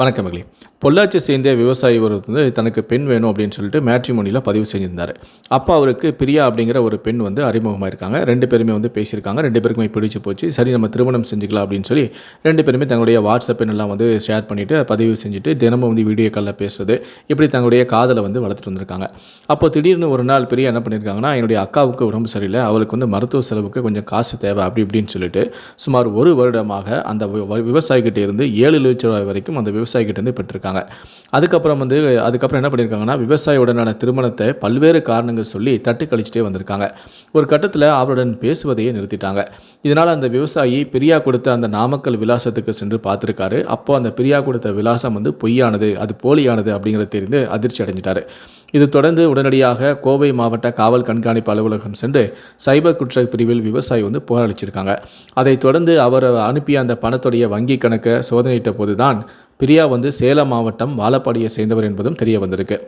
வணக்கம் மகளி. பொள்ளாச்சி சேர்ந்த விவசாயி ஒரு வந்து தனக்கு பெண் வேணும் அப்படின்னு சொல்லிட்டு மேட்ரிமோனியில் பதிவு செஞ்சுருந்தார். அப்போ அவருக்கு பிரியா அப்படிங்கிற ஒரு பெண் வந்து அறிமுகமாக இருக்காங்க ரெண்டு பேருமே வந்து பேசியிருக்காங்க. ரெண்டு பேருக்குமே பிடிச்சு போச்சு. சரி நம்ம திருமணம் செஞ்சுக்கலாம் அப்படின்னு சொல்லி ரெண்டு பேருமே தங்களுடைய வாட்ஸ்அப் எண்ணெல்லாம் வந்து ஷேர் பண்ணிவிட்டு பதிவு செஞ்சுட்டு தினமும் வந்து வீடியோ காலில் பேசுறது இப்படி தங்களுடைய காதலை வந்து வளர்த்துட்டு வந்திருக்காங்க. அப்போ திடீர்னு ஒரு நாள் பிரியா என்ன பண்ணியிருக்காங்கன்னா என்னுடைய அக்காவுக்கு உடம்பு சரியில்லை. அவளுக்கு வந்து மருத்துவ செலவுக்கு கொஞ்சம் காசு தேவை அப்படி இப்படின்னு சொல்லிட்டு சுமார் ஒரு வருடமாக அந்த விவசாயிகிட்டே இருந்து ஏழு லட்சம் ரூபாய் வரைக்கும் அந்த விவசாயிகிட்டேருந்து பெற்றிருக்காங்க. பெற்றிருக்காங்க அதுக்கப்புறம் வந்து அதுக்கப்புறம் என்ன பண்ணியிருக்காங்கன்னா விவசாயியுடனான திருமணத்தை பல்வேறு காரணங்கள் சொல்லி தட்டு கழிச்சிட்டே வந்திருக்காங்க. ஒரு கட்டத்தில் அவருடன் பேசுவதையே நிறுத்திட்டாங்க. இதனால் அந்த விவசாயி பிரியா கொடுத்த அந்த நாமக்கல் விலாசத்துக்கு சென்று பார்த்துருக்காரு. அப்போ அந்த பிரியா கொடுத்த விலாசம் வந்து பொய்யானது அது போலியானது அப்படிங்கிறத தெரிந்து அதிர்ச்சி அடைஞ்சிட்டாரு. இது தொடர்ந்து உடனடியாக கோவை மாவட்ட காவல் கண்காணிப்பு அலுவலகம் சென்று சைபர் குற்ற பிரிவில் விவசாயி வந்து புகார் அளிச்சிருக்காங்க. அதைத் தொடர்ந்து அவர் அனுப்பிய அந்த பணத்துடைய வங்கி கணக்கை சோதனையிட்ட போதுதான் பிரியா வந்து சேலம் மாவட்டம் வாழப்பாடியை சேர்ந்தவர் என்பதும் தெரிய வந்திருக்கு.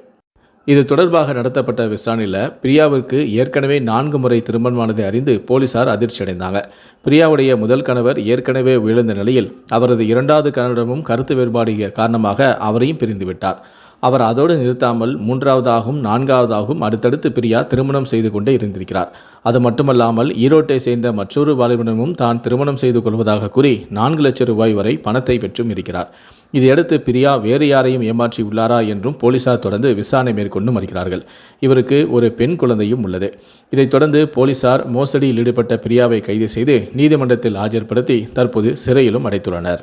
இது தொடர்பாக நடத்தப்பட்ட விசாரணையில் பிரியாவிற்கு ஏற்கனவே நான்கு முறை திருமணமானதை அறிந்து போலீசார் அதிர்ச்சி அடைந்தாங்க. பிரியாவுடைய முதல் கணவர் ஏற்கனவே விழுந்த நிலையில் அவரது இரண்டாவது கணவரிடமும் கருத்து வேறுபாடு காரணமாக அவரையும் பிரிந்துவிட்டார் அவர் அதோடு நிறுத்தாமல் மூன்றாவதாகவும் நான்காவதாகவும் அடுத்தடுத்து பிரியா திருமணம் செய்து கொண்டே இருந்திருக்கிறார். அது மட்டுமல்லாமல் ஈரோட்டை சேர்ந்த மற்றொரு வாலிபனமும் தான் திருமணம் செய்து கொள்வதாக கூறி நான்கு லட்சம் ரூபாய் வரை பணத்தை பெற்றும் இருக்கிறார். இதையடுத்து பிரியா வேறு யாரையும் ஏமாற்றி உள்ளாரா என்றும் போலீசார் தொடர்ந்து விசாரணை மேற்கொண்டு வருகிறார்கள். இவருக்கு ஒரு பெண் குழந்தையும் உள்ளது. இதைத் தொடர்ந்து போலீசார் மோசடியில் ஈடுபட்ட பிரியாவை கைது செய்து நீதிமன்றத்தில் ஆஜர்படுத்தி தற்போது சிறையிலும் அடைத்துள்ளனர்.